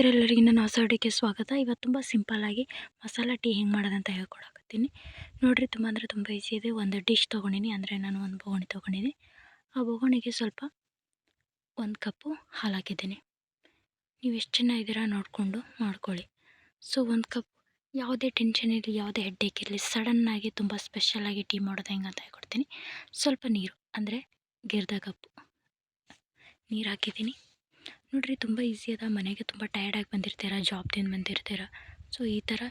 ಎಲ್ಲರಿಗೂ ನನ್ನ ಹೊಸ ಅಡುಗೆ ಸ್ವಾಗತ. ಇವತ್ತು ತುಂಬ ಸಿಂಪಲ್ಲಾಗಿ ಮಸಾಲ ಟೀ ಹೆಂಗೆ ಮಾಡೋದಂತ ಹೇಳ್ಕೊಡಕತ್ತೀನಿ. ನೋಡಿರಿ, ತುಂಬ ಅಂದರೆ ತುಂಬ ಈಸಿ ಇದೆ. ಒಂದು ಡಿಶ್ ತೊಗೊಂಡಿನಿ, ಅಂದರೆ ನಾನು ಒಂದು ಬೋಗಣಿ ತೊಗೊಂಡಿನಿ. ಆ ಬೋಗಣಿಗೆ ಸ್ವಲ್ಪ ಒಂದು ಕಪ್ಪು ಹಾಲು ಹಾಕಿದ್ದೀನಿ. ನೀವು ಎಷ್ಟು ಜನ ಇದ್ದೀರಾ ನೋಡಿಕೊಂಡು ಮಾಡ್ಕೊಳ್ಳಿ. ಸೊ, ಒಂದು ಕಪ್ ಯಾವುದೇ ಟೆನ್ಷನ್ ಇರಲಿ, ಯಾವುದೇ ಹೆಡ್ಡೇಕ್ ಇರಲಿ ಸಡನ್ನಾಗಿ ತುಂಬ ಸ್ಪೆಷಲಾಗಿ ಟೀ ಮಾಡೋದು ಹೆಂಗೆ ಅಂತ ಹೇಳ್ಕೊಡ್ತೀನಿ. ಸ್ವಲ್ಪ ನೀರು, ಅಂದರೆ ಗಿರ್ದ ಕಪ್ಪು. ನೀರು ಹಾಕಿದ್ದೀನಿ. ನೋಡಿರಿ ತುಂಬ ಈಸಿ ಅದ. ಮನೆಗೆ ತುಂಬ ಟಯರ್ಡಾಗಿ ಬಂದಿರ್ತೀರ ಜಾಬ್ದಿಂದ ಬಂದಿರ್ತೀರ. ಸೊ ಈ ಥರ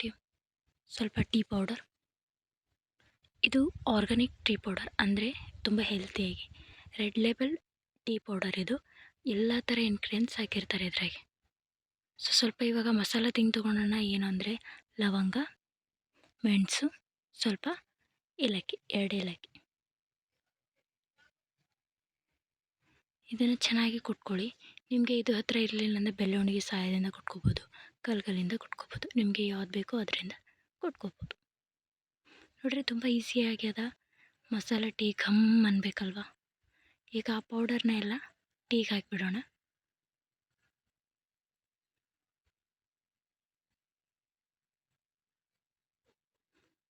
ಟೀ ಸ್ವಲ್ಪ ಟೀ ಪೌಡರ್ ಇದು ಆರ್ಗಾನಿಕ್ ಟೀ ಪೌಡರ್ ಅಂದರೆ ತುಂಬ ಹೆಲ್ತಿಯಾಗಿ ರೆಡ್ ಲೇಬಲ್ ಟೀ ಪೌಡರ್ ಇದು. ಎಲ್ಲ ಥರ ಇನ್ಗ್ರೀಡಿಯೆಂಟ್ಸ್ ಹಾಕಿರ್ತಾರೆ ಇದ್ರಾಗೆ. ಸೊ ಸ್ವಲ್ಪ ಇವಾಗ ಮಸಾಲ ತಿಂಗ್ ತೊಗೊಳೋಣ. ಏನು ಅಂದರೆ ಲವಂಗ, ಮೆಣಸು, ಸ್ವಲ್ಪ ಏಲಕ್ಕಿ, ಎರಡು ಏಲಕ್ಕಿ. ಇದನ್ನು ಚೆನ್ನಾಗಿ ಕುಟ್ಕೊಳ್ಳಿ. ನಿಮಗೆ ಇದು ಹತ್ತಿರ ಇರಲಿಲ್ಲ ಅಂದರೆ ಬೆಳ್ಳುಣಿಗೆ ಸಹಾಯದಿಂದ ಕುಟ್ಕೋಬೋದು ಕಲ್ಗಲ್ಲಿಂದ ಕುಟ್ಕೋಬೋದು, ನಿಮಗೆ ಯಾವ್ದು ಬೇಕೋ ಅದರಿಂದ ಕುಟ್ಕೋಬೋದು. ನೋಡಿರಿ ತುಂಬ ಈಸಿಯಾಗಿ ಅದ. ಮಸಾಲೆ ಟೀ ಘಮ್ ಅನ್ಬೇಕಲ್ವ? ಈಗ ಆ ಪೌಡರ್ನ ಎಲ್ಲ ಟೀಗೆ ಹಾಕಿಬಿಡೋಣ.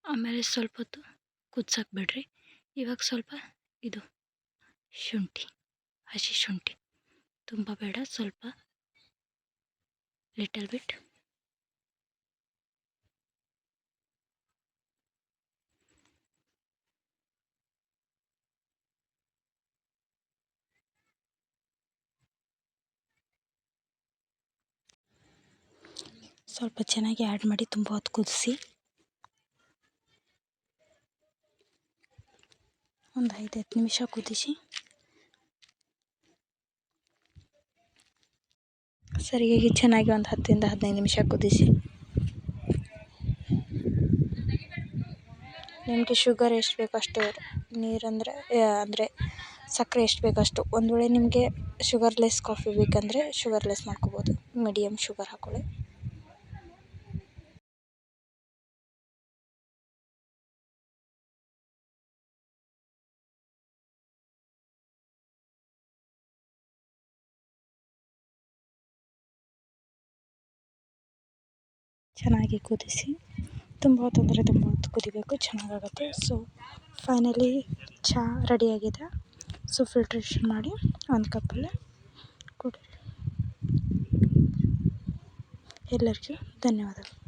ಆಮೇಲೆ ಸ್ವಲ್ಪ ಹೊತ್ತು ಕುದ್ಸಕ್ಕೆ ಬಿಡ್ರಿ. ಇವಾಗ ಸ್ವಲ್ಪ ಇದು ಶುಂಠಿ, ಹಸಿ ಶುಂಠಿ. ತುಂಬ ಬೇಡ, ಸ್ವಲ್ಪ ಲಿಟಲ್ ಬಿಟ್ ಸ್ವಲ್ಪ ಚೆನ್ನಾಗಿ ಆ್ಯಡ್ ಮಾಡಿ ತುಂಬ ಹೊತ್ತು ಕುದಿಸಿ. ಒಂದು ಐದು ಹತ್ತು ನಿಮಿಷ ಕುದಿಸಿ. ಸರಿಯಾಗಿ ಚೆನ್ನಾಗಿ ಒಂದು ಹತ್ತರಿಂದ ಹದಿನೈದು ನಿಮಿಷ ಕುದಿಸಿ. ನಿಮಗೆ ಶುಗರ್ ಎಷ್ಟು ಬೇಕೋ ಅಷ್ಟು ನೀರಂದರೆ ಅಂದರೆ ಸಕ್ಕರೆ ಎಷ್ಟು ಬೇಕೋ ಅಷ್ಟು ಒಂದು ವೇಳೆ ನಿಮಗೆ ಶುಗರ್ಲೆಸ್ ಕಾಫಿ ಬೇಕಂದರೆ ಶುಗರ್ಲೆಸ್ ಮಾಡ್ಕೋಬೋದು. ಮೀಡಿಯಮ್ ಶುಗರ್ ಹಾಕ್ಕೊಳ್ಳಿ ಚೆನ್ನಾಗಿ ಕುದಿಸಿ ತುಂಬ ಹೊತ್ತು ತುಂಬ ಹೊತ್ತು ಕುದಿಬೇಕು, ಚೆನ್ನಾಗಾಗುತ್ತೆ. ಸೊ ಫೈನಲಿ ಚಹಾ ರೆಡಿಯಾಗಿದೆ. ಸೊ ಫಿಲ್ಟ್ರೇಷನ್ ಮಾಡಿ ಒಂದು ಕಪ್ಪಲ್ಲಿ ಕುಡಿ ಎಲ್ಲರಿಗೂ ಧನ್ಯವಾದಗಳು.